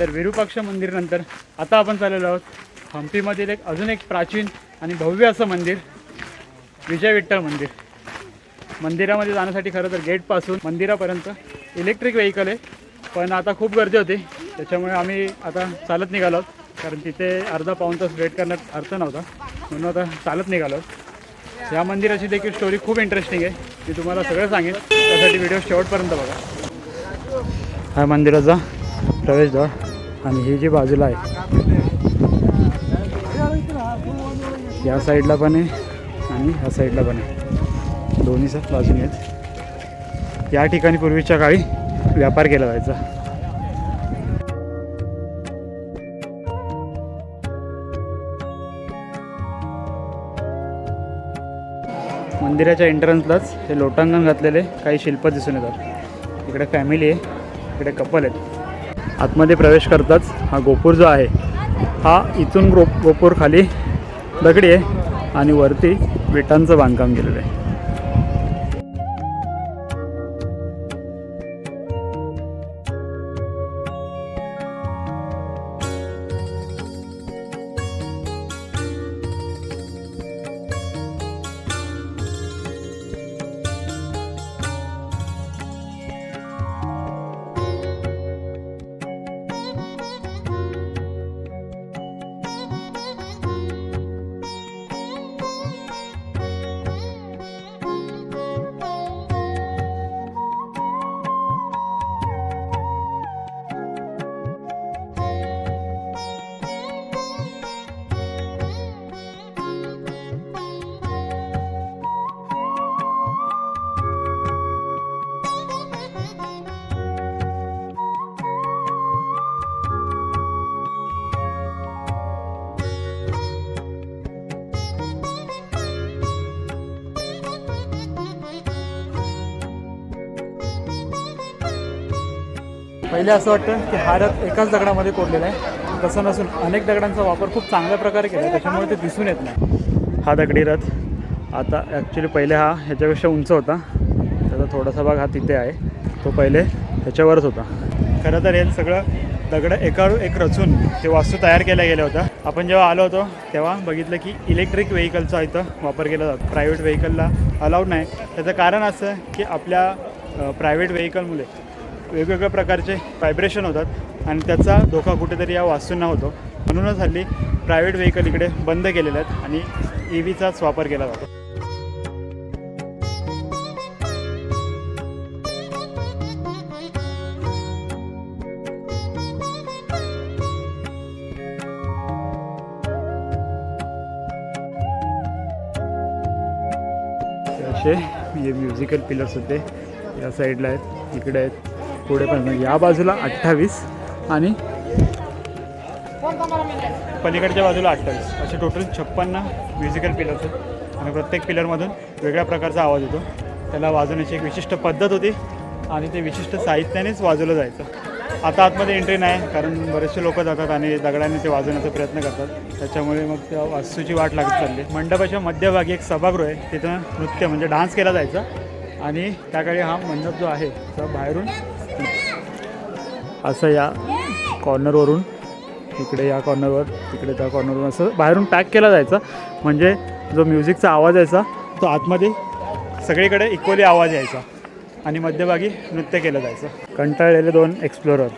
तर विरूपाक्ष मंदिरनंतर आता आपण चाललेलो आहोत. हम्पीमधील एक अजून एक प्राचीन आणि भव्य असं मंदिर विजय विठ्ठल मंदिर. मंदिरामध्ये जाण्यासाठी खरं तर गेटपासून मंदिरापर्यंत इलेक्ट्रिक व्हेकल आहे. पण आता खूप गर्दी होती. त्याच्यामुळे आम्ही आता चालत निघालो आहोत. कारण तिथे अर्धा पाऊण तास वेट करण्यात अर्थ नव्हता. म्हणून आता चालत निघालो आहोत. या मंदिराची देखील स्टोरी खूप इंटरेस्टिंग आहे. मी तुम्हाला सगळं सांगेन. त्यासाठी व्हिडिओ शेवटपर्यंत बघा. हा मंदिराचा प्रवेशद्वार. आणि ही जी बाजूला आहे या साईडला पण आहे आणि ह्या साईडला पण आहे. दोन्ही सात बाजूने आहेत. या ठिकाणी पूर्वीच्या काळी व्यापार केला जायचा. मंदिराच्या एंट्रन्सलाच हे लोटांगण घातलेले काही शिल्प दिसून येतात. इकडे फॅमिली आहे इकडे कपल आहेत. आतमध्ये प्रवेश करताच हा गोपूर जो आहे हा इथून गो गोपूर खाली दगडी आहे आणि वरती विटांचं बांधकाम केलेलं आहे. पहिले असं वाटतं की हा रथ एकाच दगडामध्ये कोरलेला आहे. तसं नसून अनेक दगडांचा वापर खूप चांगल्या प्रकारे केला आहे. त्याच्यामुळे ते दिसून येत नाही. हा दगडी रथ आता ॲक्च्युली पहिले हा ह्याच्यापेक्षा उंच होता. त्याचा थोडासा भाग हा तिथे आहे. तो पहिले ह्याच्यावरच होता. खरं तर हे सगळं दगड एकाडू एक रचून ते वास्तू तयार केल्या गेल्या होत्या. आपण जेव्हा आलो होतो तेव्हा बघितलं की इलेक्ट्रिक व्हेकलचा इथं वापर केला जातो. प्रायव्हेट व्हेकलला अलाउड नाही. त्याचं कारण असं की आपल्या प्रायव्हेट व्हेकलमुळे वेगवेगळ्या प्रकारचे व्हायब्रेशन होतात आणि त्याचा धोका कुठेतरी या वास्तूंना होतो. म्हणूनच हल्ली प्रायव्हेट व्हेकल इकडे बंद केलेले आहेत आणि ई व्हीचाच वापर केला जातो. असे हे म्युझिकल पिलर्स होते. या साईडला आहेत इकडे आहेत. पुढे पण या बाजूला अठ्ठावीस आणि पलीकडच्या बाजूला अठ्ठावीस. असे टोटल छप्पन्न म्युझिकल पिलर्स आहेत. आणि प्रत्येक पिलरमधून वेगळ्या प्रकारचा आवाज येतो. त्याला वाजवण्याची एक विशिष्ट पद्धत होती आणि ते विशिष्ट साहित्यानेच वाजवलं जायचं. आता आतमध्ये एंट्री नाही कारण बरेचसे लोक जातात आणि दगडाने ते वाजवण्याचा प्रयत्न करतात. त्याच्यामुळे मग त्या वास्तूची वाट लागत चालली. मंडपाच्या मध्यभागी एक सभागृह आहे. तिथं नृत्य म्हणजे डान्स केला जायचा. आणि त्याकाळी हा मंडप जो आहे तो बाहेरून असं या कॉर्नरवरून. इकडे या कॉर्नरवर तिकडे त्या कॉर्नरवर असं बाहेरून पॅक केला जायचा. म्हणजे जो म्युझिकचा आवाज यायचा तो आतमध्ये सगळीकडे इक्वली आवाज यायचा. आणि मध्यभागी नृत्य केलं जायचं. कंटाळलेले दोन एक्सप्लोरर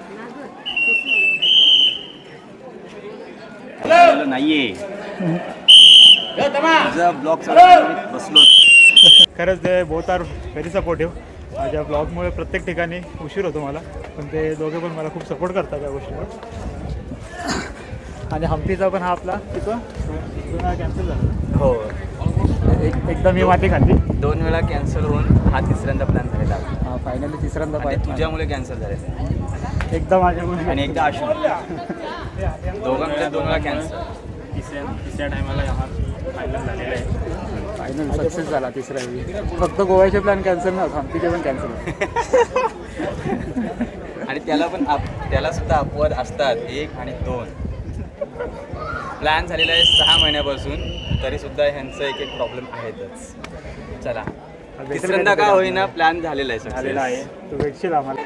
खरंच ते बोथ आर व्हेरी सपोर्टिव्ह माझ्या ब्लॉगमुळे प्रत्येक ठिकाणी उशीर होतो मला पण ते दोघे पण मला खूप सपोर्ट करतात त्या गोष्टीवर. आणि हम्पीचा पण हा आपला तिथं कॅन्सल झाला. हो. एक एकदा मी माती खाल्ली. दोन वेळा कॅन्सल होऊन हा तिसऱ्यांदा प्लॅन झालेला हा फायनली तिसऱ्यांदा पाहिजे तुझ्यामुळे कॅन्सल झालेला एकदा माझ्यामुळे. आणि एकदा आशू दोघांमध्ये दोन वेळा कॅन्सल तिसऱ्या तिसऱ्या टायमाला हा फायनल झालेला आहे. फायनल सक्सेस झाला तिसऱ्या वेळी. फक्त गोव्याचे प्लॅन कॅन्सल नव्हतं हम्पीचे पण कॅन्सल आणि त्याला पण आप त्याला सुद्धा अपवाद असतात एक आणि दोन. प्लॅन झालेला आहे सहा महिन्यापासून तरी सुद्धा ह्यांचं एक एक प्रॉब्लेम आहेतच. चला. तिसऱ्यांदा का होईना प्लॅन झालेला आहे झालेला आहे. तू भेटशील आम्हाला.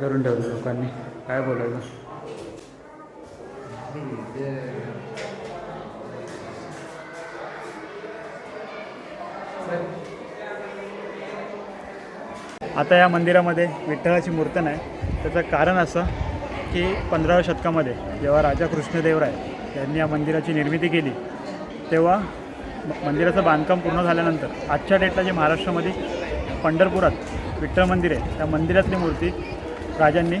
करून ठेवलं लोकांनी? काय बोलायचं? आता या मंदिरामध्ये विठ्ठलाची मूर्ती नाही त्याचं कारण असं की पंधराव्या शतकामध्ये जेव्हा राजा कृष्णदेवराय यांनी या मंदिराची निर्मिती केली तेव्हा मंदिराचं बांधकाम पूर्ण झाल्यानंतर आजच्या डेटला जे महाराष्ट्रामध्ये पंढरपुरात विठ्ठल मंदिर आहे त्या मंदिरातली मूर्ती राजांनी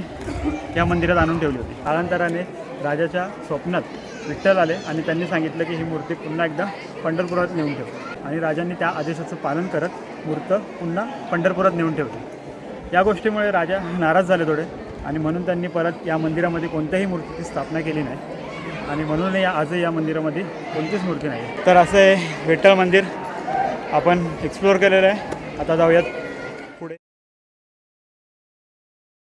या मंदिरात आणून ठेवली होती. कालांतराने राजाच्या स्वप्नात विठ्ठल आले आणि त्यांनी सांगितलं की ही मूर्ती पुन्हा एकदा पंढरपुरात नेऊन ठेव. आणि राजांनी त्या आदेशाचं पालन करत मूर्त पुन्हा पंढरपुरात नेऊन ठेवली. या गोष्टीमुळे राजा नाराज झाले थोडे आणि म्हणून त्यांनी परत या मंदिरामध्ये कोणत्याही मूर्तीची स्थापना केली नाही. आणि म्हणून या आजही या मंदिरामध्ये कोणतीच मूर्ती नाही. तर असं आहे विठ्ठल मंदिर आपण एक्सप्लोअर केलेलं आहे. आता जाऊयात